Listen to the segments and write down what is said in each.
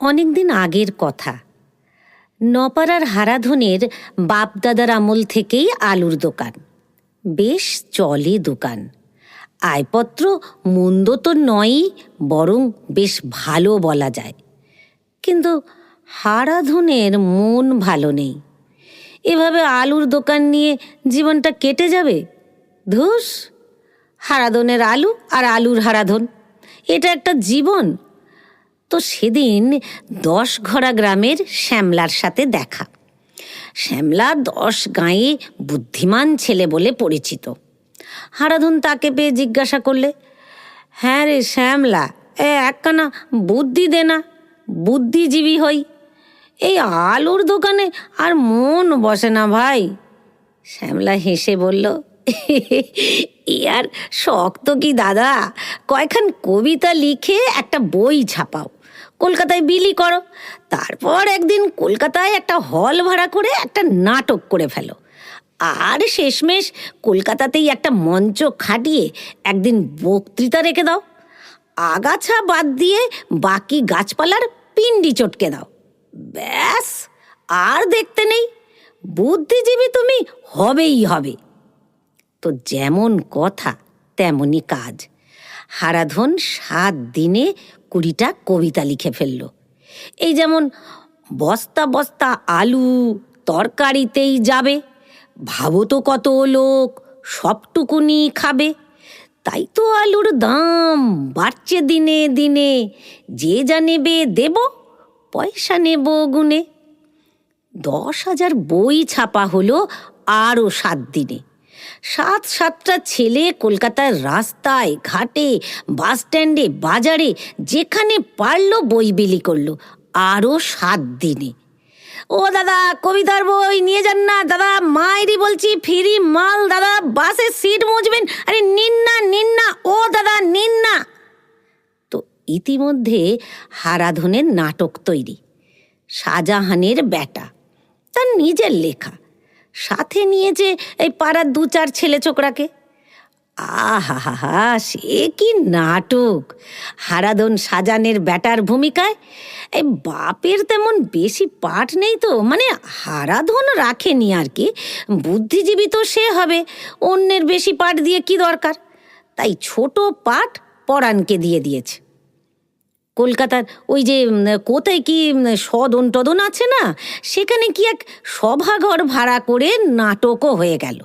অনেক দিন আগের কথা। নপাড়ার হারাধনের বাপদাদার আমল থেকেই আলুর দোকান। বেশ চলে দোকান। আয়পত্র মন্দ তো নয়ই, বরং বেশ ভালো বলা যায়। কিন্তু হারাধনের মন ভালো নেই। এভাবে আলুর দোকান নিয়ে জীবনটা কেটে যাবে? ধুস! হারাধনের আলু আর আলুর হারাধন। এটা একটা জীবন। তো সেদিন দশ ঘরা গ্রামের শ্যামলার সাথে দেখা। শ্যামলা দশ গাঁয়ে বুদ্ধিমান ছেলে বলে পরিচিত। হারাধন তাকে পেয়ে জিজ্ঞাসা করলে হ্যাঁ রে শ্যামলা, এ একখানা বুদ্ধি দে না, বুদ্ধিজীবী হই। এই আলুর দোকানে আর মন বসে না ভাই। শ্যামলা হেসে বলল, এ আর শক্ত কি দাদা, কয়খান কবিতা লিখে একটা বই ছাপাও। কলকাতায় বিলি করো। তারপর একদিন কলকাতায় একটা হল ভাড়া করে একটা নাটক করে ফেলো। আর শেষমেশ কলকাতাতেই একটা মঞ্চ খাটিয়ে একদিন বক্তৃতা রেখে দাও। আগাছা বাদ দিয়ে বাকি গাছপালার পিণ্ডি চটকে দাও। ব্যাস, আর দেখতে নেই। বুদ্ধিজীবী তুমি হবেই হবে। তো যেমন কথা, তেমনই কাজ। হারাধন সাত দিনে কুড়িটা কবিতা লিখে ফেলল। এই যেমন, বস্তা বস্তা আলু তরকারিতেই যাবে, ভাবো তো কত লোক সবটুকুনি খাবে। তাই তো আলুর দাম বাড়ছে দিনে দিনে, যে যা নেবে দেব, পয়সা নেব গুনে। দশ হাজার বই ছাপা হলো আরও সাত দিনে। সাত সাতটা ছেলে কলকাতার রাস্তায়, ঘাটে, বাস স্ট্যান্ডে, বাজারে, যেখানে পারল বই বিলি করল, আরও সাত দিনে। ও দাদা, কবিতার বই নিয়ে যান না। দাদা, মায়েরই বলছি, ফিরি মাল। দাদা, বাসে সিট মুজবেন আরে, নিন না নিন না। ও দাদা, নিন না। তো ইতিমধ্যে হারাধনের নাটক তৈরি। শাহজাহানের বেটা তার নিজের লেখা। সাথে নিয়েছে এই পাড়ার দু চার ছেলে ছোকরাকে আহা সে কি নাটক? হারাদন সাজানের ব্যাটার ভূমিকায়? এই বাপের তেমন বেশি পাঠ নেই তো মানে হারাধন রাখেনি আর কি। বুদ্ধিজীবী তো সে হবে, অন্যের বেশি পাঠ দিয়ে কি দরকার? তাই ছোট পাঠ পরাণকে দিয়ে দিয়েছে। কলকাতার ওই যে কোথায় কি সদন টদন আছে না, সেখানে কি এক সভাঘর ভাড়া করে নাটকও হয়ে গেল।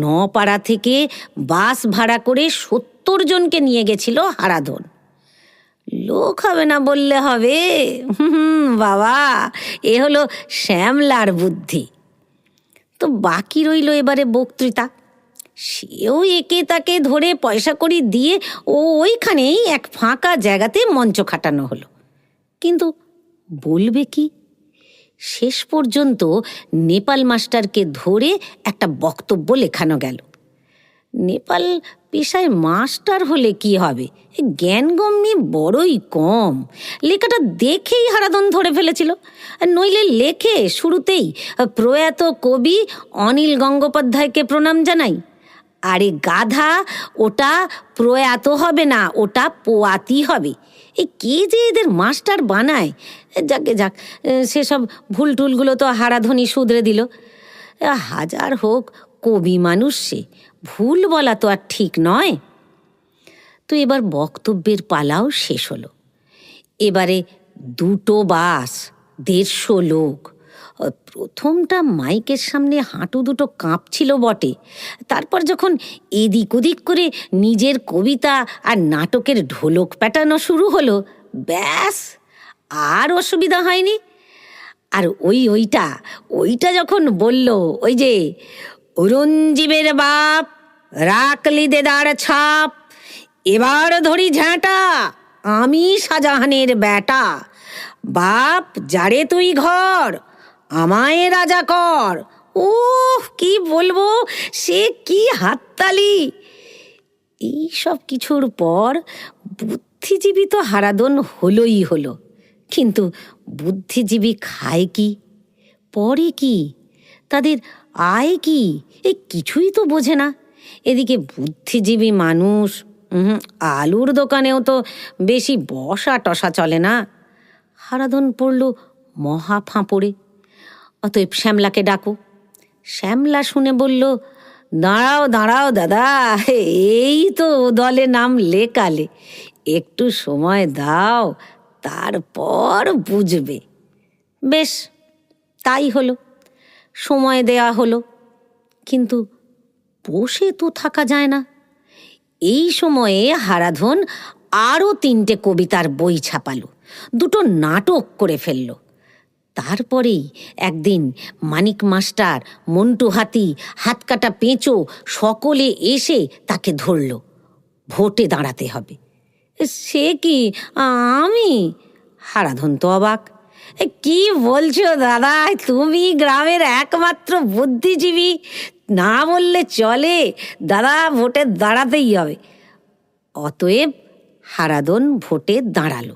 নপাড়া থেকে বাস ভাড়া করে সত্তর জনকে নিয়ে গেছিল হারাধন। লোক হবে না বললে হবে। হুম, বাবা, এ হলো শ্যামলার বুদ্ধি। তো বাকি রইল এবারে বক্তৃতা। সেও একে তাকে ধরে পয়সা করি দিয়ে ও ওইখানেই এক ফাঁকা জায়গাতে মঞ্চ খাটানো হলো। কিন্তু বলবে কি? শেষ পর্যন্ত নেপাল মাস্টারকে ধরে একটা বক্তব্য লেখানো গেল। নেপাল পেশায় মাস্টার হলে কি হবে? জ্ঞানগম্যি বড়ই কম। লেখাটা দেখেই হারাদন ধরে ফেলেছিল। নইলে লেখে শুরুতেই প্রয়াত কবি অনিল গঙ্গোপাধ্যায়কে প্রণাম জানাই। আরে গাধা, ওটা প্রয়াত হবে না, ওটা পোয়াতি হবে। এই কে যে এদের মাস্টার বানায়? যাকে যাক সেসব ভুল টুলগুলো তো হারাধনি শুধরে দিল। হাজার হোক, কবি মানুষ সে, ভুল বলা তো আর ঠিক নয়। তো এবার বক্তব্যের পালাও শেষ হলো। এবারে দুটো বাস, দেড়শো লোক। প্রথমটা মাইকের সামনে হাঁটু দুটো কাঁপছিল বটে। তারপর যখন এদিক ওদিক করে নিজের কবিতা আর নাটকের ঢোলক পেটানো শুরু হলো, ব্যাস, আর অসুবিধা হয়নি। আর ওই ওইটা ওইটা যখন বলল, ওই যে, অরুণজীবের বাপ, রাকলি দেদার ছাপ, এবার ধরি ঝাঁটা, আমি শাহজাহানের বেটা বাপ যারে তুই ঘর আমায় রাজা কর। ও কি বলব? সে কি হাততালি? এই সব কিছুর পর বুদ্ধিজীবী তো হারাদন হলোই হলো। কিন্তু বুদ্ধিজীবী খায় কি? পরে কি? তাদের আয় কি? এ কিছুই তো বোঝে না। এদিকে বুদ্ধিজীবী মানুষ আলুর দোকানেও তো বেশি বসা টসা চলে না। হারাধন পড়ল মহা ফাঁপড়ে। অতএব শ্যামলাকে ডাকো। শ্যামলা শুনে বলল, দাঁড়াও দাঁড়াও, দাদা, এই তো দলে নাম লেকালে। একটু সময় দাও, তারপর বুঝবে। বেশ, তাই হলো। সময় দেয়া হলো। কিন্তু বসে তো থাকা যায় না। এই সময়ে হারাধন আরও তিনটে কবিতার বই ছাপালো, দুটো নাটক করে ফেলল। তারপরেই একদিন মানিক মাস্টার, মন্টু হাতি, হাতকাটা পেঁচো সকলে এসে তাকে ধরল। ভোটে দাঁড়াতে হবে। সে কি আমি? হারাধন তো অবাক। কি বলছো দাদা? তুমি গ্রামের একমাত্র বুদ্ধিজীবী। না বললে চলে। দাদা, ভোটে দাঁড়াতেই হবে। অতএব হারাদন ভোটে দাঁড়াল।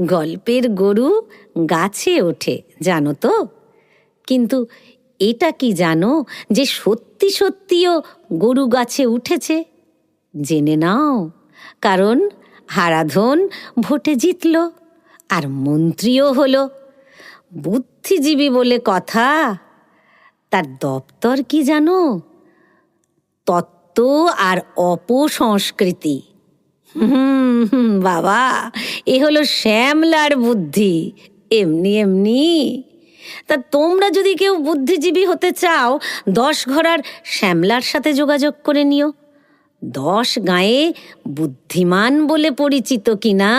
গল্পের গরু গাছে ওঠে, জানো তো? কিন্তু এটা কি জানো যে সত্যি সত্যিও গরু গাছে উঠেছে? জেনে নাও, কারণ হারাধন ভোটে জিতল আর মন্ত্রীও হলো। বুদ্ধিজীবী বলে কথা। তার দপ্তর কি জানো? তত্ত্ব আর অপসংস্কৃতি। হুম, বাবা, এ হলো শ্যামলার বুদ্ধি। এমনি এমনি। তা তোমরা যদি কেউ বুদ্ধিজীবী হতে চাও, দশ ঘোড়ার শ্যামলার সাথে যোগাযোগ করে নিও। দশ গায়ে বুদ্ধিমান বলে পরিচিত কি না